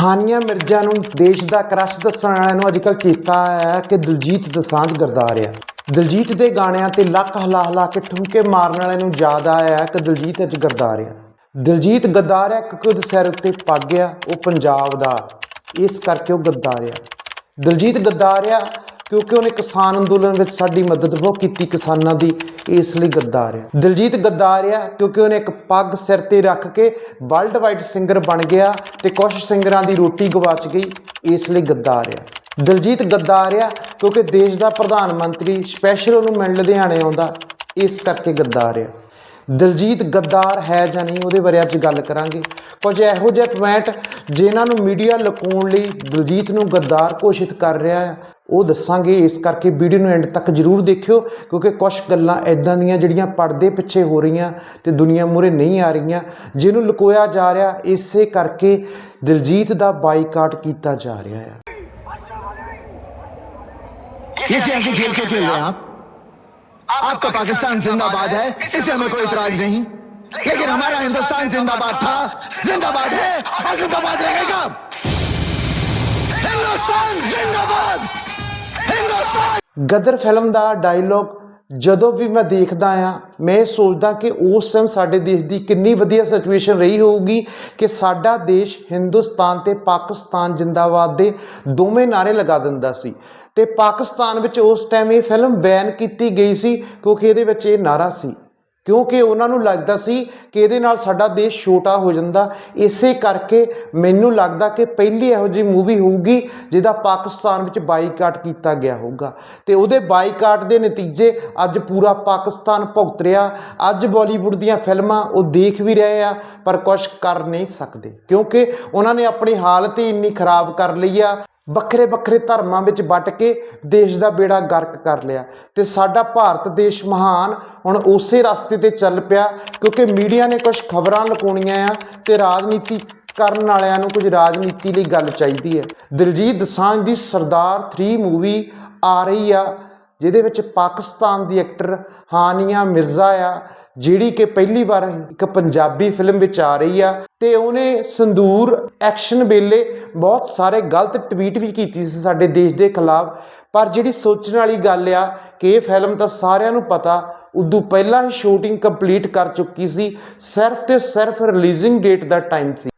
ਹਾਨੀਆ ਮਿਰਜ਼ਾ ਨੂੰ ਦੇਸ਼ ਦਾ ਕ੍ਰਸ਼ ਦੱਸਣ ਵਾਲਿਆਂ ਨੂੰ ਅੱਜਕੱਲ ਚੇਤਾ ਆਇਆ ਕਿ ਦਿਲਜੀਤ ਦਸਾਂਝ ਗਰਦਾਰ ਆ ਦਿਲਜੀਤ ਦੇ ਗਾਣਿਆਂ ਤੇ ਲੱਕ ਹਲਾ ਹਿਲਾ ਕੇ ਠੁਮਕੇ ਮਾਰਨ ਵਾਲਿਆਂ ਨੂੰ ਯਾਦ ਆਇਆ ਕਿ ਦਿਲਜੀਤ ਅੱਜ ਗਰਦਾਰ ਆ ਦਿਲਜੀਤ ਗਰਦਾਰ ਆ ਕਿਉਂਕਿ ਉਹਦੇ ਸਿਰ ਉੱਤੇ ਪੱਗ ਆ ਉਹ ਪੰਜਾਬ ਦਾ, ਇਸ ਕਰਕੇ ਉਹ ਗਰਦਾਰ ਆ ਦਿਲਜੀਤ ਗੱਦਾਰ ਆ ਕਿਉਂਕਿ ਉਹਨੇ ਕਿਸਾਨ ਅੰਦੋਲਨ ਵਿੱਚ ਸਾਡੀ ਮਦਦ ਬਹੁਤ ਕੀਤੀ ਕਿਸਾਨਾਂ ਦੀ, ਇਸ ਲਈ ਗੱਦਾਰ ਆ ਦਿਲਜੀਤ ਗੱਦਾਰ ਆ ਕਿਉਂਕਿ ਉਹਨੇ ਇੱਕ ਪੱਗ ਸਿਰ ਤੇ ਰੱਖ ਕੇ ਵਰਲਡ ਵਾਈਡ ਸਿੰਗਰ ਬਣ ਗਿਆ ਤੇ ਕੁਝ ਸਿੰਗਰਾਂ ਦੀ ਰੋਟੀ ਗਵਾਚ ਗਈ, ਇਸ ਲਈ ਗੱਦਾਰ ਆ ਦਿਲਜੀਤ ਗੱਦਾਰ ਆ ਕਿਉਂਕਿ ਦੇਸ਼ ਦਾ ਪ੍ਰਧਾਨ ਮੰਤਰੀ ਸਪੈਸ਼ਲ ਉਹਨੂੰ ਮਿਲਣ ਲੁਧਿਆਣੇ ਆਉਂਦਾ, ਇਸ ਕਰਕੇ ਗੱਦਾਰ ਆ ਦਿਲਜੀਤ ਗੱਦਾਰ ਹੈ ਜਾਂ ਨਹੀਂ ਉਹਦੇ ਬਾਰੇ ਅੱਜ ਗੱਲ ਕਰਾਂਗੇ। ਕੁਝ ਇਹੋ ਜਿਹੇ ਪੁਆਇੰਟ ਜਿਨ੍ਹਾਂ ਨੂੰ ਮੀਡੀਆ ਲੁਕਾਉਣ ਲਈ ਦਿਲਜੀਤ ਨੂੰ ਗੱਦਾਰ ਘੋਸ਼ਿਤ ਕਰ ਰਿਹਾ ਹੈ। ਉਹ ਦੱਸਾਂਗੇ ਇਸ ਕਰਕੇ ਵੀਡੀਓ ਨੂੰ ਐਂਡ ਤੱਕ ਜਰੂਰ ਦੇਖਿਓ ਕਿਉਂਕਿ ਕੁਝ ਗੱਲਾਂ ਐਦਾਂ ਦੀਆਂ ਜਿਹੜੀਆਂ ਪਰਦੇ ਪਿੱਛੇ ਹੋ ਰਹੀਆਂ ਤੇ ਦੁਨੀਆ ਮੂਹਰੇ ਨਹੀਂ ਆ ਰਹੀਆਂ ਜਿਹਨੂੰ ਲੁਕੋਇਆ ਜਾ ਰਿਹਾ ਇਸੇ ਕਰਕੇ ਦਿਲਜੀਤ ਦਾ ਬਾਈਕਾਟ ਕੀਤਾ ਜਾ ਰਿਹਾ ਹੈ ये सियासी खेल क्यों खेल रहे हैं आप आपका पाकिस्तान जिंदाबाद है इससे हमें कोई इतराज नहीं लेकिन हमारा हिंदुस्तान जिंदाबाद था जिंदाबाद है और जिंदाबाद रहेगा हिंदुस्तान जिंदाबाद हिंदुस्तान ਗਦਰ ਫਿਲਮ ਦਾ ਡਾਇਲੋਗ ਜਦੋਂ ਵੀ ਮੈਂ ਦੇਖਦਾ ਆ ਮੈਂ ਇਹ ਸੋਚਦਾ ਕਿ ਉਸ ਟਾਈਮ ਸਾਡੇ ਦੇਸ਼ ਦੀ ਕਿੰਨੀ ਵਧੀਆ ਸਿਚੁਏਸ਼ਨ ਰਹੀ ਹੋਊਗੀ ਕਿ ਸਾਡਾ ਦੇਸ਼ ਹਿੰਦੁਸਤਾਨ ਤੇ ਪਾਕਿਸਤਾਨ ਜਿੰਦਾਬਾਦ ਦੇ ਦੋਵੇਂ ਨਾਰੇ ਲਗਾ ਦਿੰਦਾ ਸੀ। ਤੇ ਪਾਕਿਸਤਾਨ ਵਿੱਚ ਉਸ ਟਾਈਮ ਇਹ ਫਿਲਮ ਬੈਨ ਕੀਤੀ ਗਈ ਸੀ ਕਿਉਂਕਿ ਇਹਦੇ ਵਿੱਚ ਇਹ ਨਾਰਾ ਸੀ। ਕਿਉਂਕਿ ਉਹਨਾਂ ਨੂੰ ਲੱਗਦਾ ਸੀ ਕਿ ਇਹਦੇ ਨਾਲ ਸਾਡਾ ਦੇਸ਼ ਛੋਟਾ ਹੋ ਜਾਂਦਾ। ਇਸੇ ਕਰਕੇ ਮੈਨੂੰ ਲੱਗਦਾ ਕਿ ਪਹਿਲੀ ਇਹੋ ਜਿਹੀ ਮੂਵੀ ਹੋਊਗੀ ਜਿਹਦਾ ਪਾਕਿਸਤਾਨ ਵਿੱਚ ਬਾਈਕਾਟ ਕੀਤਾ ਗਿਆ ਹੋਊਗਾ। ਤੇ ਉਹਦੇ ਬਾਈਕਾਟ ਦੇ ਨਤੀਜੇ ਅੱਜ ਪੂਰਾ ਪਾਕਿਸਤਾਨ ਭੁਗਤ ਰਿਹਾ। ਅੱਜ ਬਾਲੀਵੁੱਡ ਦੀਆਂ ਫਿਲਮਾਂ ਉਹ ਦੇਖ ਵੀ ਰਹੇ ਆ, ਪਰ ਕੁਝ ਕਰ ਨਹੀਂ ਸਕਦੇ। ਕਿਉਂਕਿ ਉਹਨਾਂ ਨੇ ਆਪਣੀ ਹਾਲਤ ਹੀ ਇੰਨੀ ਖਰਾਬ ਕਰ ਲਈ ਆ ਵੱਖਰੇ ਵੱਖਰੇ ਧਰਮਾਂ ਵਿੱਚ ਵੱਟ ਕੇ ਦੇਸ਼ ਦਾ ਬੇੜਾ ਗਰਕ ਕਰ ਲਿਆ। ਤੇ ਸਾਡਾ ਭਾਰਤ ਦੇਸ਼ ਮਹਾਨ ਹੁਣ ਉਸੇ ਰਸਤੇ ਤੇ ਚੱਲ ਪਿਆ, ਕਿਉਂਕਿ ਮੀਡੀਆ ਨੇ ਕੁਝ ਖਬਰਾਂ ਲੁਕਾਉਣੀਆਂ ਆ ਤੇ ਰਾਜਨੀਤੀ ਕਰਨ ਵਾਲਿਆਂ ਨੂੰ ਕੁਝ ਰਾਜਨੀਤੀ ਲਈ ਗੱਲ ਚਾਹੀਦੀ ਹੈ। ਦਿਲਜੀਤ ਦਸਾਂਝ ਦੀ ਸਰਦਾਰ 3 ਮੂਵੀ ਆ ਰਹੀ ਆ, ਜਿਹਦੇ ਵਿੱਚ ਪਾਕਿਸਤਾਨ ਦੀ ਐਕਟਰ ਹਾਨੀਆ ਮਿਰਜ਼ਾ ਆ, ਜਿਹੜੀ ਕਿ ਪਹਿਲੀ ਵਾਰ ਇੱਕ ਪੰਜਾਬੀ ਫਿਲਮ ਵਿੱਚ ਆ ਰਹੀ ਆ। ਤੇ ਉਹਨੇ ਸੰਦੂਰ ਐਕਸ਼ਨ ਵੇਲੇ ਬਹੁਤ ਸਾਰੇ ਗਲਤ ਟਵੀਟ ਵੀ ਕੀਤੀ ਸੀ ਸਾਡੇ ਦੇਸ਼ ਦੇ ਖਿਲਾਫ। ਪਰ ਜਿਹੜੀ ਸੋਚਣ ਵਾਲੀ ਗੱਲ ਆ ਕਿ ਇਹ ਫਿਲਮ ਤਾਂ ਸਾਰਿਆਂ ਨੂੰ ਪਤਾ, ਉਦੋਂ ਪਹਿਲਾਂ ਹੀ ਸ਼ੂਟਿੰਗ ਕੰਪਲੀਟ ਕਰ ਚੁੱਕੀ ਸੀ, ਸਿਰਫ ਤੇ ਸਿਰਫ ਰਿਲੀਜ਼ਿੰਗ ਡੇਟ ਦਾ ਟਾਈਮ ਸੀ।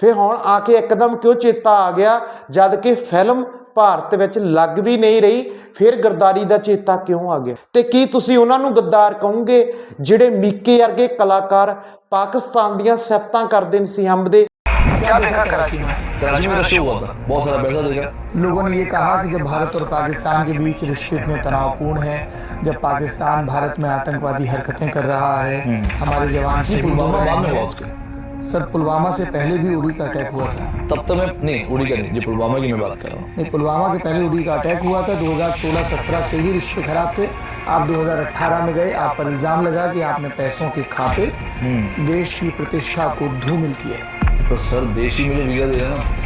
ਫਿਰ ਹੁਣ ਆ ਕੇ ਇੱਕਦਮ ਕਿਉਂ ਚੇਤਾ ਆ ਗਿਆ, ਜਦ ਕਿ ਫਿਲਮ ਭਾਰਤ ਵਿੱਚ ਲੱਗ ਵੀ ਨਹੀਂ ਰਹੀ ਫਿਰ ਗਰਦਾਰੀ ਦਾ ਚੇਤਾ ਕਿਉਂ ਆ ਗਿਆ ਤੇ ਕੀ ਤੁਸੀਂ ਉਹਨਾਂ ਨੂੰ ਗੱਦਾਰ ਕਹੋਗੇ ਜਿਹੜੇ ਮੀਕੇ ਵਰਗੇ ਕਲਾਕਾਰ ਪਾਕਿਸਤਾਨ ਦੀਆਂ ਸਿਫਤਾਂ ਕਰਦੇ ਨੇ ਸੀ ਹੰਬਦੇ क्या देखा कराची में कराची में रश हुआ था बहुत सारा पैसा देगा लोगों ने ये कहा कि जब भारत और पाकिस्तान के बीच रिश्ते इतने तनावपूर्ण हैं जब पाकिस्तान भारत में आतंकवादी हरकतें कर रहा है हमारे जवान शहीद सर पुलवामा से पहले भी उड़ी का अटैक हुआ था। तब तक मैं नहीं उड़ी का नहीं जो पुलवामा की मैं बात कर रहा हूँ। नहीं पुलवामा के पहले उड़ी का अटैक हुआ था 2016-17 से ही रिश्ते खराब थे। आप 2018 में गए आप पर इल्ज़ाम लगा कि आपने पैसों के खाते देश की प्रतिष्ठा को धूमिल किया तो सर देश ही मुझे वीज़ा दे रहा ना।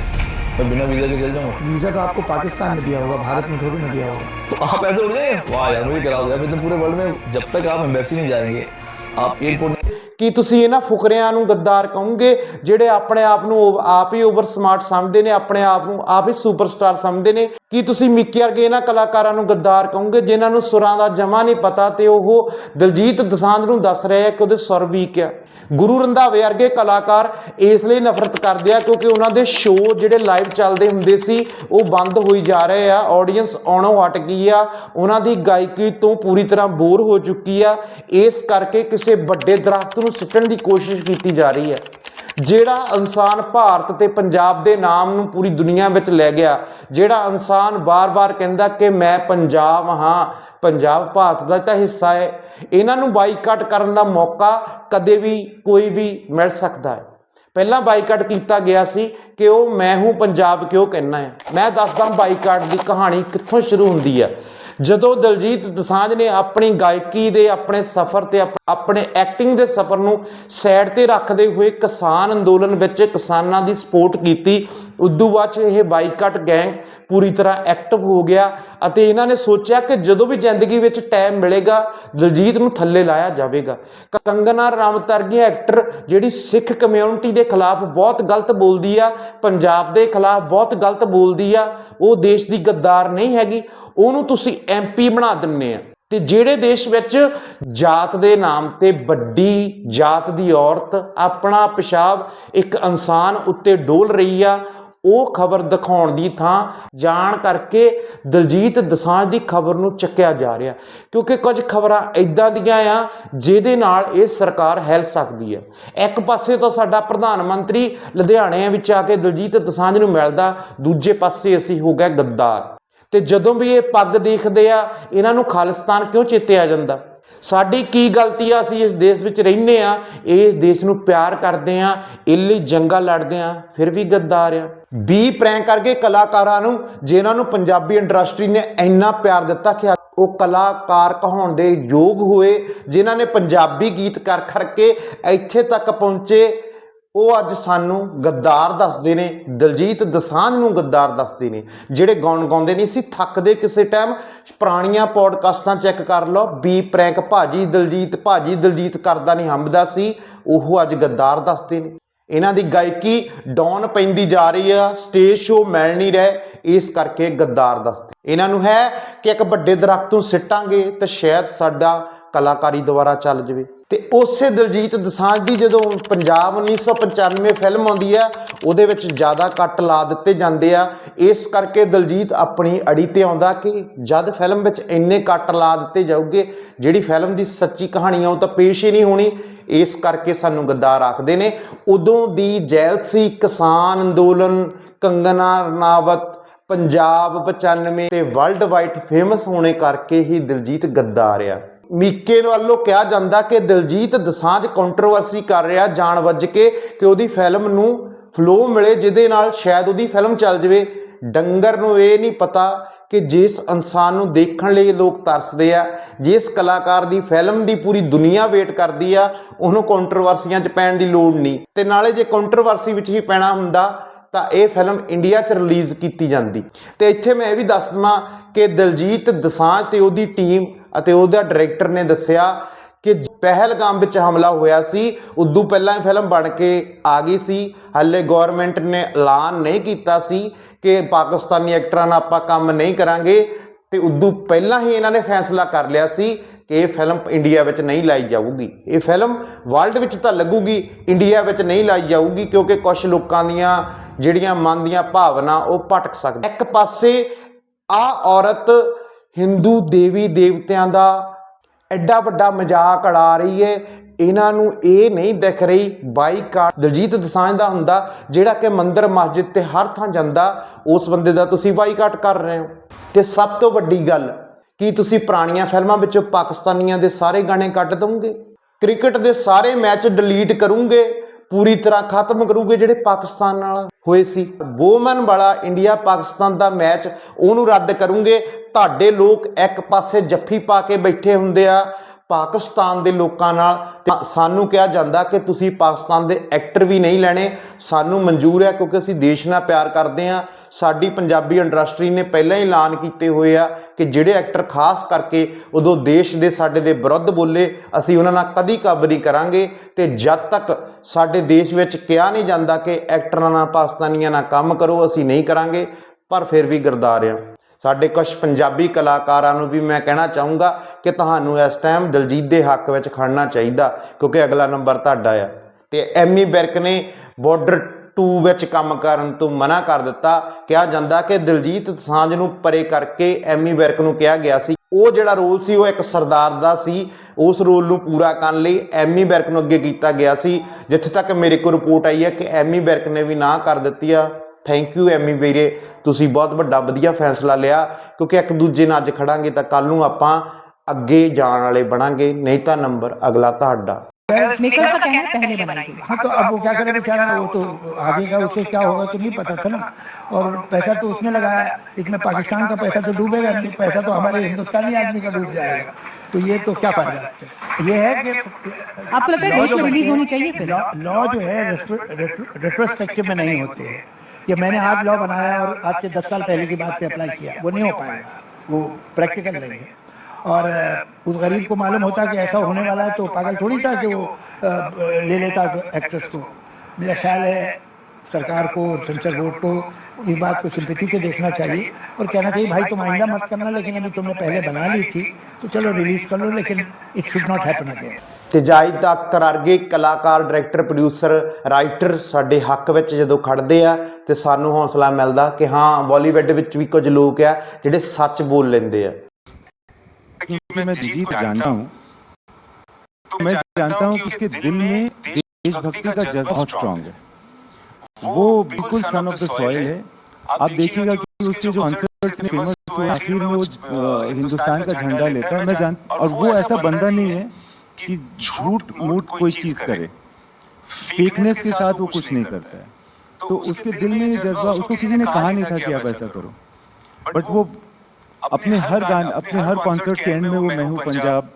मैं बिना वीज़ा के चल जाऊँगा वीज़ा तो आपको पाकिस्तान में दिया होगा भारत में थोड़ी ना दिया होगा। तो आप ऐसे उड़ गए? वाह यार मुझे करा दिया। फिर तो पूरे वर्ल्ड में जब तक आप एम्बेसी नहीं जाएँगे आप एयरपोर्ट ਕੀ ਤੁਸੀਂ ਇਹਨਾਂ ਫੁਕਰਿਆਂ ਨੂੰ ਗੱਦਾਰ ਕਹੋਗੇ? ਜਿਹੜੇ ਆਪਣੇ ਆਪ ਨੂੰ ਓ- ਆਪ ਹੀ ਓਵਰ ਸਮਾਰਟ ਸਮਝਦੇ ਨੇ, ਆਪਣੇ ਆਪ ਨੂੰ ਆਪ ਹੀ ਸੁਪਰਸਟਾਰ ਸਮਝਦੇ ਨੇ। ਕੀ ਤੁਸੀਂ ਮਿੱਕੀ ਵਰਗੇ ਇਹਨਾਂ ਕਲਾਕਾਰਾਂ ਨੂੰ ਗੱਦਾਰ ਕਹੋਗੇ ਜਿਨ੍ਹਾਂ ਨੂੰ ਸੁਰਾਂ ਦਾ ਜਮਾ ਨਹੀਂ ਪਤਾ ਤੇ ਉਹ ਦਲਜੀਤ ਦਸਾਂਝ ਨੂੰ ਦੱਸ ਰਹੇ ਆ ਕਿ ਉਹਦੇ ਸੁਰ ਵੀਕ ਆ? ਗੁਰੂ ਰੰਧਾਵੇ ਵਰਗੇ ਕਲਾਕਾਰ ਇਸ ਲਈ ਨਫ਼ਰਤ ਕਰਦੇ ਆ ਕਿਉਂਕਿ ਉਹਨਾਂ ਦੇ ਸ਼ੋਅ ਜਿਹੜੇ ਲਾਈਵ ਚੱਲਦੇ ਹੁੰਦੇ ਸੀ, ਉਹ ਬੰਦ ਹੋਈ ਜਾ ਰਹੇ ਆ ਆਡੀਅנס ਆਉਣੋਂ ਹਟ ਗਈ ਆ, ਉਹਨਾਂ ਦੀ ਗਾਇਕੀ ਤੋਂ ਪੂਰੀ ਤਰ੍ਹਾਂ ਬੋਰ ਹੋ ਚੁੱਕੀ ਆ। ਇਸ ਕਰਕੇ ਕਿਸੇ ਵੱਡੇ ਦਰਖਤ ਨੂੰ ਸਿੱਟਣ ਦੀ ਕੋਸ਼ਿਸ਼ ਕੀਤੀ ਜਾ ਰਹੀ ਹੈ। ਜਿਹੜਾ ਇਨਸਾਨ ਭਾਰਤ ਤੇ ਪੰਜਾਬ ਦੇ ਨਾਮ ਨੂੰ ਪੂਰੀ ਦੁਨੀਆ ਵਿੱਚ ਲੈ ਗਿਆ, ਜਿਹੜਾ ਇਨਸਾਨ ਬਾਰ-ਬਾਰ ਕਹਿੰਦਾ ਕਿ ਮੈਂ ਪੰਜਾਬ ਹਾਂ, ਪੰਜਾਬ ਭਾਰਤ ਦਾ ਤਾਂ ਹਿੱਸਾ ਹੈ, ਇਹਨਾਂ ਨੂੰ ਬਾਈਕਾਟ ਕਰਨ ਦਾ ਮੌਕਾ ਕਦੇ ਵੀ ਕੋਈ ਵੀ ਮਿਲ ਸਕਦਾ ਹੈ। ਪਹਿਲਾਂ ਬਾਈਕਾਟ ਕੀਤਾ ਗਿਆ ਸੀ ਕਿ ਉਹ ਮੈਂ ਹੂੰ, ਪੰਜਾਬ ਕਿਉਂ ਕਹਿਣਾ ਹੈ? ਮੈਂ ਦੱਸਦਾ ਬਾਈਕਾਟ ਦੀ ਕਹਾਣੀ ਕਿੱਥੋਂ ਸ਼ੁਰੂ ਹੁੰਦੀ ਹੈ? ਜਦੋਂ ਦਲਜੀਤ ਦਸਾਂਝ ਨੇ ਆਪਣੀ ਗਾਇਕੀ ਦੇ, ਆਪਣੇ ਸਫ਼ਰ ਤੇ ਆਪ- ਆਪਣੇ ਐਕਟਿੰਗ ਦੇ ਸਫ਼ਰ ਨੂੰ ਸਾਈਡ ਤੇ ਰੱਖਦੇ ਹੋਏ ਕਿਸਾਨ ਅੰਦੋਲਨ ਵਿੱਚ ਕਿਸਾਨਾਂ ਦੀ ਸਪੋਰਟ ਕੀਤੀ ਉਦੋਂ ਬਾਅਦ 'ਚ ਇਹ ਬਾਈਕਾਟ ਗੈਂਗ ਪੂਰੀ ਤਰ੍ਹਾਂ ਐਕਟਿਵ ਹੋ ਗਿਆ ਅਤੇ ਇਹਨਾਂ ਨੇ ਸੋਚਿਆ ਕਿ ਜਦੋਂ ਵੀ ਜ਼ਿੰਦਗੀ ਵਿੱਚ ਟਾਈਮ ਮਿਲੇਗਾ, ਦਲਜੀਤ ਨੂੰ ਥੱਲੇ ਲਾਇਆ ਜਾਵੇਗਾ। ਕੰਗਨਾ ਰਣਾਵਤ ਵਰਗੀ ਐਕਟਰ ਜਿਹੜੀ ਸਿੱਖ ਕਮਿਊਨਿਟੀ ਦੇ ਖਿਲਾਫ ਬਹੁਤ ਗਲਤ ਬੋਲਦੀ ਆ, ਪੰਜਾਬ ਦੇ ਖਿਲਾਫ ਬਹੁਤ ਗਲਤ ਬੋਲਦੀ ਆ, ਉਹ ਦੇਸ਼ ਦੀ ਗੱਦਾਰ ਨਹੀਂ ਹੈਗੀ, ਉਹਨੂੰ ਤੁਸੀਂ ਐਮਪੀ ਬਣਾ ਦਿੰਨੇ ਆ। ਤੇ ਜਿਹੜੇ ਦੇਸ਼ ਵਿੱਚ ਜਾਤ ਦੇ ਨਾਮ ਤੇ ਵੱਡੀ ਜਾਤ ਦੀ ਔਰਤ, ਆਪਣਾ ਪਿਸ਼ਾਬ ਇੱਕ ਇਨਸਾਨ ਉੱਤੇ ਡੋਲ ਰਹੀ ਆ ਉਹ ਖਬਰ ਦਿਖਾਉਣ ਦੀ ਥਾਂ ਜਾਣ ਕਰਕੇ ਦਲਜੀਤ ਦਸਾਂਝ ਦੀ ਖਬਰ ਨੂੰ ਚੱਕਿਆ ਜਾ ਰਿਹਾ। ਕਿਉਂਕਿ ਕੁਝ ਖਬਰਾਂ ਇਦਾਂ ਦੀਆਂ ਆ, ਜਿਹਦੇ ਨਾਲ ਇਹ ਸਰਕਾਰ ਹਿਲ ਸਕਦੀ ਹੈ ਇੱਕ ਪਾਸੇ ਤਾਂ ਸਾਡਾ ਪ੍ਰਧਾਨ ਮੰਤਰੀ ਲੁਧਿਆਣੇ ਵਿੱਚ ਆ ਕੇ ਦਲਜੀਤ ਦਸਾਂਝ ਨੂੰ ਮਿਲਦਾ, ਦੂਜੇ ਪਾਸੇ ਅਸੀਂ ਹੋ ਗਏ ਗੱਦਾਰ। ਤੇ ਜਦੋਂ ਵੀ ਇਹ ਪੱਗ ਦੇਖਦੇ ਆ, ਇਹਨਾਂ ਨੂੰ ਖਾਲਿਸਤਾਨ ਕਿਉਂ ਚੇਤੇ ਆ ਜਾਂਦਾ? ਸਾਡੀ ਕੀ ਗਲਤੀ ਆ, ਅਸੀਂ ਇਸ ਦੇਸ਼ ਵਿੱਚ ਰਹਿੰਦੇ ਆ ਇਸ ਦੇਸ਼ ਨੂੰ ਪਿਆਰ ਕਰਦੇ ਆ ਇਹ ਲਈ ਜੰਗਾਂ ਲੜਦੇ ਆ, ਫਿਰ ਵੀ ਗੱਦਾਰ ਆ। ਵੀ ਪ੍ਰੈਂਕ ਕਰਕੇ ਕਲਾਕਾਰਾਂ ਨੂੰ, ਜਿਨ੍ਹਾਂ ਨੂੰ ਪੰਜਾਬੀ ਇੰਡਸਟਰੀ ਨੇ ਇੰਨਾ ਪਿਆਰ ਦਿੱਤਾ ਕਿ ਉਹ ਕਲਾਕਾਰ ਕਹਾਉਣ ਦੇ ਯੋਗ ਹੋਏ, ਜਿਨ੍ਹਾਂ ਨੇ ਪੰਜਾਬੀ ਗੀਤ ਕਰ ਕਰਕੇ ਇੱਥੇ ਤੱਕ ਪਹੁੰਚੇ ਉਹ ਅੱਜ ਸਾਨੂੰ ਗੱਦਾਰ ਦੱਸਦੇ ਨੇ, ਦਲਜੀਤ ਦਸਾਂਝ ਨੂੰ ਗੱਦਾਰ ਦੱਸਦੇ ਨੇ, ਜਿਹੜੇ ਗਾਉਣ ਗਾਉਂਦੇ ਨਹੀਂ ਸੀ, ਥੱਕਦੇ ਕਿਸੇ ਟਾਈਮ ਪੁਰਾਣੀਆਂ ਪੋਡਕਾਸਟਾਂ ਚੈੱਕ ਕਰ ਲਓ ਬੀ ਪ੍ਰੈਂਕ ਭਾਜੀ ਦਲਜੀਤ ਭਾਜੀ ਦਲਜੀਤ ਕਰਦਾ ਨਹੀਂ, ਹੰਬਦਾ ਸੀ, ਉਹ ਅੱਜ ਗੱਦਾਰ ਦੱਸਦੇ ਨੇ। ਇਹਨਾਂ ਦੀ ਗਾਇਕੀ ਡਾਊਨ ਪੈਂਦੀ ਜਾ ਰਹੀ ਆ ਸਟੇਜ ਸ਼ੋ ਮਿਲ ਨਹੀਂ ਰਹੇ, ਇਸ ਕਰਕੇ ਗੱਦਾਰ ਦੱਸਦੇ। ਇਹਨਾਂ ਨੂੰ ਹੈ ਕਿ ਇੱਕ ਵੱਡੇ ਦਰਖਤ ਨੂੰ ਸਿੱਟਾਂਗੇ, ਤਾਂ ਸ਼ਾਇਦ ਸਾਡਾ ਕਲਾਕਾਰੀ ਦੁਆਰਾ ਚੱਲ ਜਾਵੇ। ਤੇ ਉਸੇ ਦਲਜੀਤ ਦਸਾਂਝ ਦੀ ਜਦੋਂ ਪੰਜਾਬ 1995 ਫਿਲਮ ਆਉਂਦੀ ਆ ਉਹਦੇ ਵਿੱਚ ਜ਼ਿਆਦਾ ਕੱਟ ਲਾ ਦਿੱਤੇ ਜਾਂਦੇ ਆ। ਇਸ ਕਰਕੇ ਦਲਜੀਤ ਆਪਣੀ ਅੜੀ ਤੇ ਆਉਂਦਾ ਕਿ ਜਦ ਫਿਲਮ ਵਿੱਚ ਇੰਨੇ ਕੱਟ ਲਾ ਦਿੱਤੇ ਜਾਊਗੇ, ਜਿਹੜੀ ਫਿਲਮ ਦੀ ਸੱਚੀ ਕਹਾਣੀ ਆ, ਉਹ ਤਾਂ ਪੇਸ਼ ਹੀ ਨਹੀਂ ਹੋਣੀ। ਇਸ ਕਰਕੇ ਸਾਨੂੰ ਗੱਦਾਰ ਆਖਦੇ ਨੇ। ਉਦੋਂ ਦੀ ਜੈਲ ਸੀ ਕਿਸਾਨ ਅੰਦੋਲਨ, ਕੰਗਨਾ, ਰਣਾਵਤ, ਪੰਜਾਬ 95 ਤੇ ਵਰਲਡ ਵਾਈਡ ਫੇਮਸ ਹੋਣੇ ਕਰਕੇ ਹੀ ਦਿਲਜੀਤ ਗੱਦਾਰ ਆ ਮੀਕੇ ਵੱਲੋਂ ਕਿਹਾ ਜਾਂਦਾ ਕਿ ਦਿਲਜੀਤ ਦਸਾਂਝ ਕੰਟਰੋਵਰਸੀ ਕਰ ਰਿਹਾ, ਜਾਣ ਵੱਜ ਕੇ ਕਿ ਉਹਦੀ ਫਿਲਮ ਨੂੰ ਫਲੋ ਮਿਲੇ, ਜਿਹਦੇ ਨਾਲ ਸ਼ਾਇਦ ਉਹਦੀ ਫਿਲਮ ਚੱਲ ਜਾਵੇ। ਡੰਗਰ ਨੂੰ ਇਹ ਨਹੀਂ ਪਤਾ ਕਿ ਜਿਸ ਇਨਸਾਨ ਨੂੰ ਦੇਖਣ ਲਈ ਲੋਕ ਤਰਸਦੇ ਆ, ਜਿਸ ਕਲਾਕਾਰ ਦੀ ਫਿਲਮ ਦੀ ਪੂਰੀ ਦੁਨੀਆ ਵੇਟ ਕਰਦੀ ਆ, ਉਹਨੂੰ ਕੰਟਰੋਵਰਸੀਆਂ 'ਚ ਪੈਣ ਦੀ ਲੋੜ ਨਹੀਂ। ਤੇ ਨਾਲੇ ਜੇ ਕੰਟਰੋਵਰਸੀ ਵਿੱਚ ਹੀ ਪੈਣਾ ਹੁੰਦਾ, ਤਾਂ ਇਹ ਫਿਲਮ ਇੰਡੀਆ 'ਚ ਰਿਲੀਜ਼ ਕੀਤੀ ਜਾਂਦੀ। ਤੇ ਇੱਥੇ ਮੈਂ ਇਹ ਵੀ ਦੱਸ ਦਵਾਂ ਕਿ ਦਿਲਜੀਤ ਦਸਾਂਝ ਤੇ ਉਹਦੀ ਟੀਮ ਅਤੇ ਉਹਦਾ ਡਾਇਰੈਕਟਰ ਨੇ ਦੱਸਿਆ ਕਿ ਪਹਿਲਗਾਮ ਵਿੱਚ ਹਮਲਾ ਹੋਇਆ ਸੀ, ਉਦੋਂ ਪਹਿਲਾਂ ਇਹ ਫਿਲਮ ਬਣ ਕੇ ਆ ਗਈ ਸੀ। ਹਾਲੇ ਗਵਰਨਮੈਂਟ ਨੇ ਐਲਾਨ ਨਹੀਂ ਕੀਤਾ ਸੀ ਕਿ ਪਾਕਿਸਤਾਨੀ ਐਕਟਰਾਂ ਨਾਲ ਆਪਾਂ ਕੰਮ ਨਹੀਂ ਕਰਾਂਗੇ ਤੇ ਉਦੋਂ ਪਹਿਲਾਂ ਹੀ ਇਹਨਾਂ ਨੇ ਫੈਸਲਾ ਕਰ ਲਿਆ ਸੀ ਕਿ ਇਹ ਫਿਲਮ ਇੰਡੀਆ ਵਿੱਚ ਨਹੀਂ ਲਾਈ ਜਾਊਗੀ। ਇਹ ਫਿਲਮ ਵਰਲਡ ਵਿੱਚ ਤਾਂ ਲੱਗੂਗੀ, ਇੰਡੀਆ ਵਿੱਚ ਨਹੀਂ ਲਾਈ ਜਾਊਗੀ ਕਿਉਂਕਿ ਕੁਝ ਲੋਕਾਂ ਦੀਆਂ ਜਿਹੜੀਆਂ ਮਨ ਦੀਆਂ ਭਾਵਨਾ ਉਹ ਭਟਕ ਸਕਦੀ। ਇੱਕ ਪਾਸੇ ਆ ਔਰਤ ਹਿੰਦੂ ਦੇਵੀ ਦੇਵਤਿਆਂ ਦਾ ਐਡਾ ਵੱਡਾ ਮਜ਼ਾਕ ਉਡਾ ਰਹੀ ਏ। ਇਹਨਾਂ ਨੂੰ ਇਹ ਨਹੀਂ ਦਿਖ ਰਹੀ ਬਾਈਕਾਟ ਦਲਜੀਤ ਦਸਾਂਝ ਦਾ ਹੁੰਦਾ, ਜਿਹੜਾ ਕਿ ਮੰਦਰ ਮਸਜਿਦ ਤੇ ਹਰ ਥਾਂ ਜਾਂਦਾ, ਉਸ ਬੰਦੇ ਦਾ ਤੁਸੀਂ ਬਾਈਕਾਟ ਕਰ ਰਹੇ ਹੋ। ਤੇ ਸਭ ਤੋਂ ਵੱਡੀ ਗੱਲ, ਕੀ ਤੁਸੀਂ ਪੁਰਾਣੀਆਂ ਫਿਲਮਾਂ ਵਿੱਚੋਂ ਪਾਕਿਸਤਾਨੀਆਂ ਦੇ ਸਾਰੇ ਗਾਣੇ ਕੱਢ ਦਵੋਗੇ? ਕ੍ਰਿਕਟ ਦੇ ਸਾਰੇ ਮੈਚ ਡਿਲੀਟ ਕਰੋਗੇ, ਪੂਰੀ ਤਰ੍ਹਾਂ ਖਤਮ ਕਰੋਗੇ ਜਿਹੜੇ ਪਾਕਿਸਤਾਨ ਨਾਲ। ਹੋਏ ਸੀ। ਵੋਮਨ ਵਾਲਾ ਇੰਡੀਆ ਪਾਕਿਸਤਾਨ ਦਾ ਮੈਚ ਉਹਨੂੰ ਰੱਦ ਕਰੂੰਗੇ। ਤੁਹਾਡੇ ਲੋਕ ਇੱਕ ਪਾਸੇ ਜੱਫੀ ਪਾ ਕੇ ਬੈਠੇ ਹੁੰਦੇ ਆ। ਪਾਕਿਸਤਾਨ ਦੇ ਲੋਕਾਂ ਨਾਲ ਤੇ ਸਾਨੂੰ ਕਿਹਾ ਜਾਂਦਾ ਕਿ ਤੁਸੀਂ ਪਾਕਿਸਤਾਨ ਦੇ ਐਕਟਰ ਵੀ ਨਹੀਂ ਲੈਣੇ। ਸਾਨੂੰ ਮਨਜ਼ੂਰ ਹੈ ਕਿਉਂਕਿ ਅਸੀਂ ਦੇਸ਼ ਨਾਲ ਪਿਆਰ ਕਰਦੇ ਹਾਂ। ਸਾਡੀ ਪੰਜਾਬੀ ਇੰਡਸਟਰੀ ਨੇ ਪਹਿਲਾਂ ਹੀ ਐਲਾਨ ਕੀਤੇ ਹੋਏ ਆ ਕਿ ਜਿਹੜੇ ਐਕਟਰ ਖਾਸ ਕਰਕੇ ਉਦੋਂ ਦੇਸ਼ ਦੇ ਸਾਡੇ ਦੇ ਵਿਰੁੱਧ ਬੋਲੇ, ਅਸੀਂ ਉਹਨਾਂ ਨਾਲ ਕਦੀ ਕਬ ਨਹੀਂ ਕਰਾਂਗੇ। ਤੇ ਜਦ ਤੱਕ ਸਾਡੇ ਦੇਸ਼ ਵਿੱਚ ਕਿਹਾ ਨਹੀਂ ਜਾਂਦਾ ਕਿ ਐਕਟਰਾਂ ਨਾਲ ਪਾਕਿਸਤਾਨੀਆਂ ਨਾਲ ਕੰਮ ਕਰੋ, ਅਸੀਂ ਨਹੀਂ ਕਰਾਂਗੇ। ਪਰ ਫਿਰ ਵੀ ਗਰਦਾਰ ਆ ਸਾਡੇ ਕੁਝ ਪੰਜਾਬੀ ਕਲਾਕਾਰਾਂ ਨੂੰ ਵੀ ਮੈਂ ਕਹਿਣਾ ਚਾਹੂੰਗਾ ਕਿ ਤੁਹਾਨੂੰ ਇਸ ਟਾਈਮ ਦਲਜੀਤ ਦੇ ਹੱਕ ਵਿੱਚ ਖੜਨਾ ਚਾਹੀਦਾ, ਕਿਉਂਕਿ ਅਗਲਾ ਨੰਬਰ ਤੁਹਾਡਾ ਆ। ਤੇ ਐਮੀ ਵਿਰਕ ਨੇ ਬਾਰਡਰ 2 ਵਿੱਚ ਕੰਮ ਕਰਨ ਤੋਂ ਮਨਾ ਕਰ ਦਿੱਤਾ, ਕਿਹਾ ਜਾਂਦਾ ਕਿ ਦਲਜੀਤ ਦਸਾਂਝ ਨੂੰ ਪਰੇ ਕਰਕੇ ਐਮੀ ਵਿਰਕ ਨੂੰ ਕਿਹਾ ਗਿਆ ਸੀ। ਉਹ ਜਿਹੜਾ ਰੋਲ ਸੀ, ਉਹ ਇੱਕ ਸਰਦਾਰ ਦਾ ਸੀ। ਉਸ ਰੋਲ ਨੂੰ ਪੂਰਾ ਕਰਨ ਲਈ ਐਮੀ ਵਿਰਕ ਨੂੰ ਅੱਗੇ ਕੀਤਾ ਗਿਆ ਸੀ। ਜਿੱਥੇ ਤੱਕ ਮੇਰੇ ਕੋਲ ਰਿਪੋਰਟ ਆਈ ਹੈ ਕਿ ਐਮੀ ਵਿਰਕ ਨੇ ਵੀ ਨਾ ਕਰ ਦਿੱਤੀ ਆ। ਥੈਂਕ ਯੂ ਐਮੀ ਵੀਰੇ ਤੁਸੀਂ ਬਹੁਤ ਵੱਡਾ ਵਧੀਆ ਫੈਸਲਾ ਲਿਆ ਕਿਉਂਕਿ ਇੱਕ ਦੂਜੇ ਨਾਲ ਅੱਜ ਖੜਾਂਗੇ ਤਾਂ ਕੱਲ ਨੂੰ ਆਪਾਂ ਅੱਗੇ ਜਾਣ ਵਾਲੇ ਬਣਾਂਗੇ ਨਹੀਂ ਤਾਂ ਨੰਬਰ ਅਗਲਾ ਤੁਹਾਡਾ मेकअप का कहना है पहले बनाई थी हाँ तो अब वो क्या करे बेचारा वो तो आगे का उससे क्या होगा तो नहीं पता था ना और पैसा तो उसने लगाया लेकिन पाकिस्तान का पैसा तो डूबेगा नहीं पैसा तो हमारे हिंदुस्तानी आदमी का डूब जाएगा तो ये तो क्या फायदा ये है कि आपको लगता है देश में रिलीज होनी चाहिए फिर लॉ लॉ जो है रेट्रोस्पेक्टिव में नहीं होते हैं कि मैंने आज लॉ बनाया और आज से दस साल पहले की बात पे अप्लाई किया। वो नहीं हो पाएगा वो प्रैक्टिकल नहीं है। और उस गरीब को मालूम होता कि ऐसा होने वाला है तो पागल थोड़ी था कि वो ले लेता एक्ट्रेस को। मेरा ख्याल है सरकार को और सेंसर बोर्ड को इस बात को सिंपैथी से देखना चाहिए और कहना चाहिए भाई तुम आइंदा मत करना लेकिन अभी तुमने पहले बना ली थी। तो चलो रिलीज़ कर लो लेकिन it should not happen again ਤੇ ਜਾਇਦ ਦਾ ਅਖਤਰ ਅਰਗੇ ਕਲਾਕਾਰ ਡਾਇਰੈਕਟਰ ਪ੍ਰੋਡਿਊਸਰ ਰਾਈਟਰ ਸਾਡੇ ਹੱਕ ਵਿੱਚ ਜਦੋਂ ਖੜਦੇ ਆ ਤੇ ਸਾਨੂੰ ਹੌਸਲਾ ਮਿਲਦਾ ਕਿ ਹਾਂ ਬਾਲੀਵੁੱਡ ਵਿੱਚ ਵੀ ਕੁਝ ਲੋਕ ਆ ਜਿਹੜੇ ਸੱਚ ਬੋਲ ਲੈਂਦੇ ਆ क्योंकि मैं दिलीप जानता हूँ तो मैं जानता हूँ कि उसके दिल में देशभक्ति का जज्बा बहुत स्ट्रांग है वो बिल्कुल सन ऑफ द सॉइल है आप देखिएगा कि उसके जो आंसर्स में फेमस हुए आखिर में वो हिंदुस्तान का झंडा लेता है मैं जान और वो ऐसा बंदा नहीं है कि झूठ मूठ कोई चीज़ करे। फेकनेस के साथ वो कुछ नहीं करता है। तो उसके दिल में जज्बा उसको किसी ने कहा नहीं था कि आप ऐसा करो। बट वो अपने हर गान अपने हर कॉन्सर्ट के एंड में वो मैं हूँ पंजाब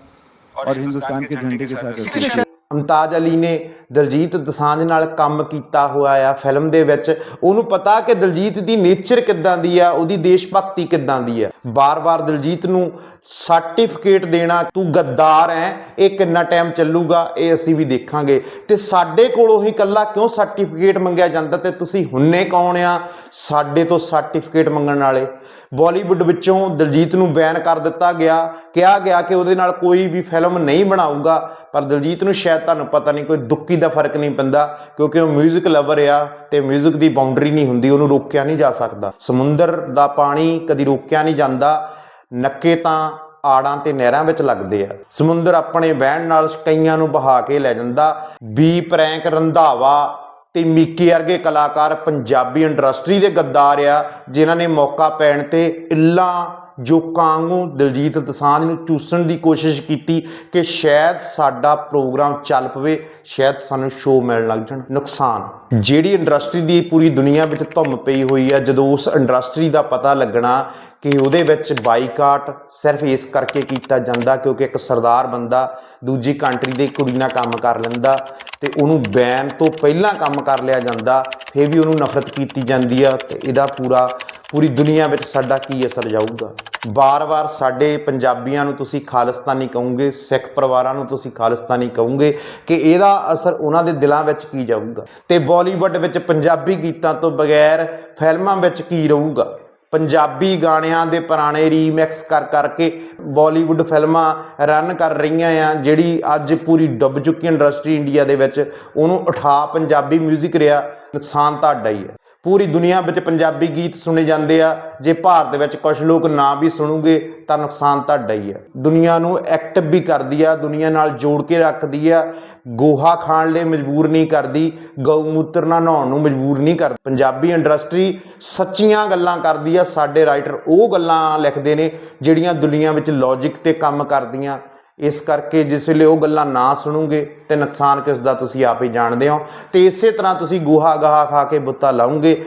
और हिंदुस्तान के झंडे के साथ अमताज अली ने ਦਲਜੀਤ ਦਸਾਂਝ ਨਾਲ ਕੰਮ ਕੀਤਾ ਹੋਇਆ ਆ ਫਿਲਮ ਦੇ ਵਿੱਚ। ਉਹਨੂੰ ਪਤਾ ਕਿ ਦਲਜੀਤ ਦੀ ਨੇਚਰ ਕਿੱਦਾਂ ਦੀ ਆ, ਉਹਦੀ ਦੇਸ਼ ਭਗਤੀ ਕਿੱਦਾਂ ਦੀ ਆ। ਬਾਰ-ਬਾਰ ਦਲਜੀਤ ਨੂੰ ਸਰਟੀਫਿਕੇਟ ਦੇਣਾ, ਤੂੰ ਗੱਦਾਰ ਐ, ਇਹ ਕਿੰਨਾ ਟਾਈਮ ਚੱਲੂਗਾ, ਇਹ ਅਸੀਂ ਵੀ ਦੇਖਾਂਗੇ। ਤੇ ਸਾਡੇ ਕੋਲੋਂ ਹੀ ਕੱਲਾ ਕਿਉਂ ਸਰਟੀਫਿਕੇਟ ਮੰਗਿਆ ਜਾਂਦਾ ਤੇ ਤੁਸੀਂ ਹੁੰਨੇ ਕੌਣ ਆ? ਸਾਡੇ ਤੋਂ ਸਰਟੀਫਿਕੇਟ ਮੰਗਣ ਵਾਲੇ। ਬਾਲੀਵੁੱਡ ਵਿੱਚੋਂ ਦਲਜੀਤ ਨੂੰ ਬੈਨ ਕਰ ਦਿੱਤਾ ਗਿਆ। ਕਿਹਾ ਗਿਆ ਕਿ ਉਹਦੇ ਨਾਲ ਕੋਈ ਵੀ ਫਿਲਮ ਨਹੀਂ ਬਣਾਊਗਾ, ਪਰ ਦਲਜੀਤ ਨੂੰ ਸ਼ਾਇਦ ਤੁਹਾਨੂੰ ਪਤਾ ਨਹੀਂ, ਕੋਈ ਦੁੱਕੀ ਦਾ ਫਰਕ ਨਹੀਂ ਪੈਂਦਾ ਕਿਉਂਕਿ ਉਹ 뮤직 ਲਵਰ ਆ ਤੇ 뮤직 ਦੀ ਬਾਉਂਡਰੀ ਨਹੀਂ ਹੁੰਦੀ ਉਹਨੂੰ ਰੋਕਿਆ ਨਹੀਂ ਜਾ ਸਕਦਾ ਸਮੁੰਦਰ ਦਾ ਪਾਣੀ ਕਦੀ ਰੋਕਿਆ ਨਹੀਂ ਜਾਂਦਾ ਨੱਕੇ ਤਾਂ ਆੜਾਂ ਤੇ ਨਹਿਰਾਂ ਵਿੱਚ ਲੱਗਦੇ ਆ ਸਮੁੰਦਰ ਆਪਣੇ ਵਹਿਣ ਨਾਲ ਕਈਆਂ ਨੂੰ ਬਹਾ ਕੇ ਲੈ ਜਾਂਦਾ ਬੀ ਪ੍ਰੈਂਕ ਰੰਧਾਵਾ ਤੇ ਮੀਕੇ ਵਰਗੇ ਕਲਾਕਾਰ ਪੰਜਾਬੀ ਇੰਡਸਟਰੀ ਦੇ ਗੱਦਾਰ ਆ ਜਿਨ੍ਹਾਂ ਨੇ ਮੌਕਾ ਪੈਣ ਤੇ ਇੱਲਾਂ ਜੋਕਾਂ ਨੂੰ ਦਿਲਜੀਤ ਦਸਾਂਝ ਨੂੰ ਚੂਸਣ ਦੀ ਕੋਸ਼ਿਸ਼ ਕੀਤੀ ਕਿ ਸ਼ਾਇਦ ਸਾਡਾ ਪ੍ਰੋਗਰਾਮ ਚੱਲ ਪਵੇ, ਸ਼ਾਇਦ ਸਾਨੂੰ ਸ਼ੋਅ ਮਿਲਣ ਲੱਗ ਜਾਣ। ਨੁਕਸਾਨ। ਜਿਹੜੀ ਇੰਡਸਟਰੀ ਦੀ ਪੂਰੀ ਦੁਨੀਆ ਵਿੱਚ ਧੁੰਮ ਪਈ ਹੋਈ ਆ, ਜਦੋਂ ਉਸ ਇੰਡਸਟਰੀ ਦਾ ਪਤਾ ਲੱਗਣਾ ਕਿ ਉਹਦੇ ਵਿੱਚ ਬਾਈਕਾਟ ਸਿਰਫ ਇਸ ਕਰਕੇ ਕੀਤਾ ਜਾਂਦਾ ਕਿਉਂਕਿ ਇੱਕ ਸਰਦਾਰ ਬੰਦਾ ਦੂਜੀ ਕੰਟਰੀ ਦੇ ਕੁੜੀ ਨਾਲ ਕੰਮ ਕਰ ਲੈਂਦਾ ਤੇ ਉਹਨੂੰ ਬੈਨ ਤੋਂ ਪਹਿਲਾਂ ਕੰਮ ਕਰ ਲਿਆ ਜਾਂਦਾ, ਫੇਰ ਵੀ ਉਹਨੂੰ ਨਫ਼ਰਤ ਕੀਤੀ ਜਾਂਦੀ ਆ ਤੇ ਇਹਦਾ ਪੂਰਾ ਪੂਰੀ ਦੁਨੀਆ ਵਿੱਚ ਸਾਡਾ ਕੀ ਅਸਰ ਜਾਊਗਾ? ਬਾਰ-ਬਾਰ ਸਾਡੇ ਪੰਜਾਬੀਆਂ ਨੂੰ ਤੁਸੀਂ ਖਾਲਿਸਤਾਨੀ ਕਹੋਗੇ, ਸਿੱਖ ਪਰਿਵਾਰਾਂ ਨੂੰ ਤੁਸੀਂ ਖਾਲਿਸਤਾਨੀ ਕਹੋਗੇ ਕਿ ਇਹਦਾ ਅਸਰ ਉਹਨਾਂ ਦੇ ਦਿਲਾਂ ਵਿੱਚ ਕੀ ਜਾਊਗਾ? ਤੇ ਬਾਲੀਵੁੱਡ ਵਿੱਚ ਪੰਜਾਬੀ ਗੀਤਾਂ ਤੋਂ ਬਗੈਰ ਫਿਲਮਾਂ ਵਿੱਚ ਕੀ ਰਹੂਗਾ? ਪੰਜਾਬੀ ਗਾਣਿਆਂ ਦੇ ਪੁਰਾਣੇ ਰੀਮਿਕਸ ਕਰ ਕਰਕੇ ਬਾਲੀਵੁੱਡ ਫਿਲਮਾਂ ਰਨ ਕਰ ਰਹੀਆਂ ਆ, ਜਿਹੜੀ ਅੱਜ ਪੂਰੀ ਡੁੱਬ ਚੁੱਕੀ ਇੰਡਸਟਰੀ ਇੰਡੀਆ ਦੇ ਵਿੱਚ, ਉਹਨੂੰ ਉਠਾ ਪੰਜਾਬੀ 뮤직 ਰਿਹਾ, ਨੁਕਸਾਨ ਤੁਹਾਡਾ ਹੀ ਹੈ। ਪੂਰੀ ਦੁਨੀਆ ਵਿੱਚ ਪੰਜਾਬੀ ਗੀਤ ਸੁਣੇ ਜਾਂਦੇ ਆ। ਜੇ ਭਾਰਤ ਵਿੱਚ ਕੁਝ ਲੋਕ ਨਾ ਵੀ ਸੁਣੂਗੇ, ਤਾਂ ਨੁਕਸਾਨ ਤੁਹਾਡਾ ਹੀ ਆ। ਦੁਨੀਆ ਨੂੰ ਐਕਟਿਵ ਵੀ ਕਰਦੀ ਆ, ਦੁਨੀਆ ਨਾਲ ਜੋੜ ਕੇ ਰੱਖਦੀ ਆ। ਗੋਹਾ ਖਾਣ ਲਈ ਮਜਬੂਰ ਨਹੀਂ ਕਰਦੀ ਗਊਮੂਤਰ ਨਾਲ ਨਹਾਉਣ ਨੂੰ ਮਜਬੂਰ ਨਹੀਂ ਕਰਦੀ। ਪੰਜਾਬੀ ਇੰਡਸਟਰੀ ਸੱਚੀਆਂ ਗੱਲਾਂ ਕਰਦੀ ਆ। ਸਾਡੇ ਰਾਈਟਰ ਉਹ ਗੱਲਾਂ ਲਿਖਦੇ ਨੇ, ਜਿਹੜੀਆਂ ਦੁਨੀਆ ਵਿੱਚ ਲੌਜੀਕ ਤੇ ਕੰਮ ਕਰਦੀਆਂ। ਇਸ ਕਰਕੇ ਜਿਸ ਵੇਲੇ ਉਹ ਗੱਲਾਂ ਨਾ ਸੁਣੋਗੇ ਤੇ ਨੁਕਸਾਨ ਕਿਸ ਦਾ ਤੁਸੀਂ ਆਪ ਹੀ ਜਾਣਦੇ ਹੋ ਤੇ ਇਸੇ ਤਰ੍ਹਾਂ ਤੁਸੀਂ ਗੋਹਾ ਗਾਹਾ ਖਾ ਕੇ ਬੁੱਤਾ ਲਾਉਂਗੇ।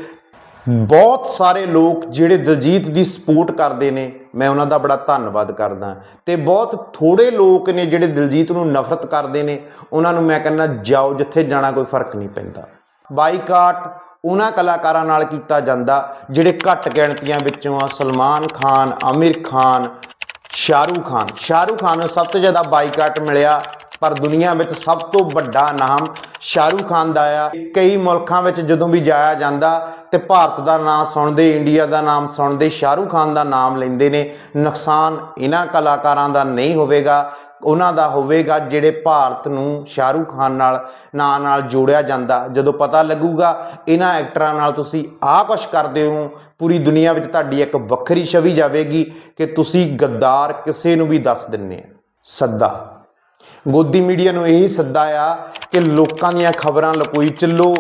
ਬਹੁਤ ਸਾਰੇ ਲੋਕ ਜਿਹੜੇ ਦਲਜੀਤ ਦੀ ਸਪੋਰਟ ਕਰਦੇ ਨੇ, ਮੈਂ ਉਹਨਾਂ ਦਾ ਬੜਾ ਧੰਨਵਾਦ ਕਰਦਾ। ਤੇ ਬਹੁਤ ਥੋੜੇ ਲੋਕ ਨੇ ਜਿਹੜੇ ਦਲਜੀਤ ਨੂੰ ਨਫ਼ਰਤ ਕਰਦੇ ਨੇ, ਉਹਨਾਂ ਨੂੰ ਮੈਂ ਕਹਿੰਦਾ ਜਾਓ, ਜਿੱਥੇ ਜਾਣਾ ਕੋਈ ਫ਼ਰਕ ਨਹੀਂ ਪੈਂਦਾ। ਬਾਈਕਾਟ ਉਹਨਾਂ ਕਲਾਕਾਰਾਂ ਨਾਲ ਕੀਤਾ ਜਾਂਦਾ, ਜਿਹੜੇ ਘੱਟ ਗਿਣਤੀਆਂ ਵਿੱਚੋਂ ਆ, ਸਲਮਾਨ ਖਾਨ, ਆਮਿਰ ਖਾਨ ਸ਼ਾਹਰੂਖ ਖਾਨ। ਸ਼ਾਹਰੂਖ ਖਾਨ ਨੂੰ ਸਭ ਤੋਂ ਜ਼ਿਆਦਾ ਬਾਈਕਾਟ ਮਿਲਿਆ, ਪਰ ਦੁਨੀਆ ਵਿੱਚ ਸਭ ਤੋਂ ਵੱਡਾ ਨਾਮ ਸ਼ਾਹਰੂਖ ਖਾਨ ਦਾ ਆ। ਕਈ ਮੁਲਕਾਂ ਵਿੱਚ ਜਦੋਂ ਵੀ ਜਾਇਆ ਜਾਂਦਾ ਤੇ ਭਾਰਤ ਦਾ ਨਾਮ ਸੁਣਦੇ, ਇੰਡੀਆ ਦਾ ਨਾਮ ਸੁਣਦੇ, ਸ਼ਾਹਰੂਖ ਖਾਨ ਦਾ ਨਾਮ ਲੈਂਦੇ ਨੇ। ਨੁਕਸਾਨ ਇਹਨਾਂ ਕਲਾਕਾਰਾਂ ਦਾ ਨਹੀਂ ਹੋਵੇਗਾ। ਉਹਨਾਂ ਦਾ ਹੋਵੇਗਾ ਜਿਹੜੇ ਭਾਰਤ ਨੂੰ ਸ਼ਾਹਰੂਖ ਖਾਨ ਨਾਲ, ਨਾਂ ਨਾਲ ਜੋੜਿਆ ਜਾਂਦਾ। ਜਦੋਂ ਪਤਾ ਲੱਗੂਗਾ, ਇਹਨਾਂ ਐਕਟਰਾਂ ਨਾਲ ਤੁਸੀਂ ਆਹ ਕੁਛ ਕਰਦੇ ਹੋ, ਪੂਰੀ ਦੁਨੀਆ ਵਿੱਚ ਤੁਹਾਡੀ ਇੱਕ ਵੱਖਰੀ ਛਵੀ ਜਾਵੇਗੀ ਕਿ ਤੁਸੀਂ ਗੱਦਾਰ ਕਿਸੇ ਨੂੰ ਵੀ ਦੱਸ ਦਿੰਨੇ ਆ। ਸੱਦਾ। ਗੋਦੀ ਮੀਡੀਆ ਨੂੰ ਇਹੀ ਸੱਦਾ ਆ ਕਿ ਲੋਕਾਂ ਦੀਆਂ ਖਬਰਾਂ ਲਕੋਈ ਚੱਲੋ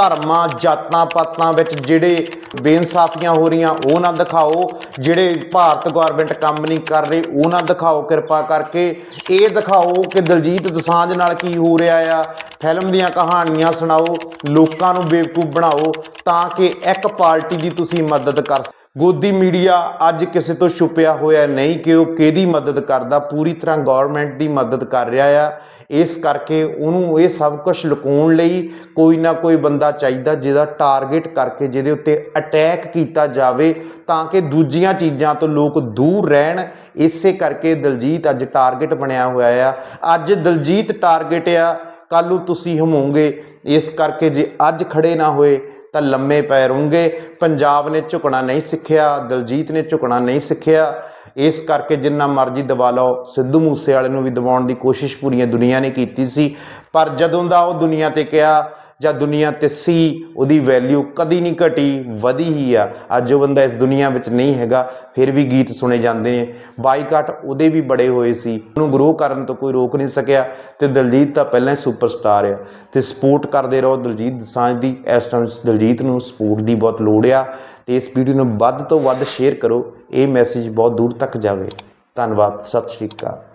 ਧਰਮਾਂ, ਜਾਤਾਂ, ਪਾਤਾਂ ਵਿੱਚ ਜਿਹੜੇ ਬੇਇਨਸਾਫੀਆਂ ਹੋ ਰਹੀਆਂ, ਉਹ ਨਾ ਦਿਖਾਓ। ਜਿਹੜੇ ਭਾਰਤ ਗਵਰਨਮੈਂਟ ਕੰਮ ਨਹੀਂ ਕਰ ਰਹੀ, ਉਹ ਨਾ ਦਿਖਾਓ ਕਿਰਪਾ ਕਰਕੇ। ਇਹ ਦਿਖਾਓ ਕਿ ਦਲਜੀਤ ਦਸਾਂਝ ਨਾਲ ਕੀ ਹੋ ਰਿਹਾ ਆ। ਫਿਲਮ ਦੀਆਂ ਕਹਾਣੀਆਂ ਸੁਣਾਓ, ਲੋਕਾਂ ਨੂੰ ਬੇਵਕੂਫ ਬਣਾਓ, ਤਾਂ ਕਿ ਇੱਕ ਪਾਰਟੀ ਦੀ ਤੁਸੀਂ ਮਦਦ ਕਰ ਗੋਦੀ ਮੀਡੀਆ ਅੱਜ ਕਿਸੇ ਤੋਂ ਛੁਪਿਆ ਹੋਇਆ ਨਹੀਂ, ਕਿ ਉਹ ਕਿਹਦੀ ਮਦਦ ਕਰਦਾ। ਪੂਰੀ ਤਰ੍ਹਾਂ ਗਵਰਨਮੈਂਟ ਦੀ ਮਦਦ ਕਰ ਰਿਹਾ ਆ। ਇਸ ਕਰਕੇ ਉਹਨੂੰ ਇਹ ਸਭ ਕੁਝ ਲੁਕਾਉਣ ਲਈ ਕੋਈ ਨਾ ਕੋਈ ਬੰਦਾ ਚਾਹੀਦਾ ਜਿਹਦਾ ਟਾਰਗੇਟ ਕਰਕੇ ਜਿਹਦੇ ਉੱਤੇ ਅਟੈਕ ਕੀਤਾ ਜਾਵੇ ਤਾਂ ਕਿ ਦੂਜੀਆਂ ਚੀਜ਼ਾਂ ਤੋਂ ਲੋਕ ਦੂਰ ਰਹਿਣ। ਇਸੇ ਕਰਕੇ ਦਲਜੀਤ ਅੱਜ ਟਾਰਗੇਟ ਬਣਿਆ ਹੋਇਆ ਆ। ਅੱਜ ਦਲਜੀਤ ਟਾਰਗੇਟ ਆ। ਕੱਲ ਨੂੰ ਤੁਸੀਂ ਹਮੋਗੇ। ਇਸ ਕਰਕੇ ਜੇ ਅੱਜ ਖੜੇ ਨਾ ਹੋਏ ਤਾਂ ਲੰਮੇ ਪੈ ਰਹੋਗੇ। ਪੰਜਾਬ ਨੇ ਝੁਕਣਾ ਨਹੀਂ ਸਿੱਖਿਆ, ਦਲਜੀਤ ਨੇ ਝੁਕਣਾ ਨਹੀਂ ਸਿੱਖਿਆ। ਇਸ ਕਰਕੇ ਜਿੰਨਾ ਮਰਜ਼ੀ ਦਬਾ ਲਓ। ਸਿੱਧੂ ਮੂਸੇ ਵਾਲੇ ਨੂੰ ਵੀ ਦਬਾਉਣ ਦੀ ਕੋਸ਼ਿਸ਼ ਪੂਰੀਆਂ ਦੁਨੀਆ ਨੇ ਕੀਤੀ ਸੀ। ਪਰ ਜਦੋਂ ਦਾ ਉਹ ਦੁਨੀਆ ਤੇ ਕਿਹਾ ਜਾਂ ਦੁਨੀਆ ਤੇ ਸੀ, ਉਹਦੀ ਵੈਲਿਊ ਕਦੀ ਨਹੀਂ ਘਟੀ, ਵਧੀ ਹੀ ਆ। ਅੱਜ ਉਹ ਬੰਦਾ ਇਸ ਦੁਨੀਆ ਵਿੱਚ ਨਹੀਂ ਹੈਗਾ, ਫਿਰ ਵੀ ਗੀਤ ਸੁਣੇ ਜਾਂਦੇ ਨੇ। ਬਾਈਕਾਟ ਉਹਦੇ ਵੀ ਬੜੇ ਹੋਏ ਸੀ। ਉਹਨੂੰ ਗਰੋ ਕਰਨ ਤੋਂ ਕੋਈ ਰੋਕ ਨਹੀਂ ਸਕਿਆ ਤੇ ਦਲਜੀਤ ਤਾਂ ਪਹਿਲਾਂ ਹੀ ਸੁਪਰਸਟਾਰ ਆ। ਤੇ ਸਪੋਰਟ ਕਰਦੇ ਰਹੋ ਦਲਜੀਤ ਦੋਸਾਂਝ ਦੀ। ਇਸ ਟਾਈਮ ਦਲਜੀਤ ਨੂੰ ਸਪੋਰਟ ਦੀ ਬਹੁਤ ਲੋੜ ਆ। ਤੇ ਇਸ ਵੀਡੀਓ ਨੂੰ ਵੱਧ ਤੋਂ ਵੱਧ ਸ਼ੇਅਰ ਕਰੋ। ਇਹ ਮੈਸੇਜ ਬਹੁਤ ਦੂਰ ਤੱਕ ਜਾਵੇ। ਧੰਨਵਾਦ ਸਤਿ ਸ਼੍ਰੀ ਅਕਾਲ।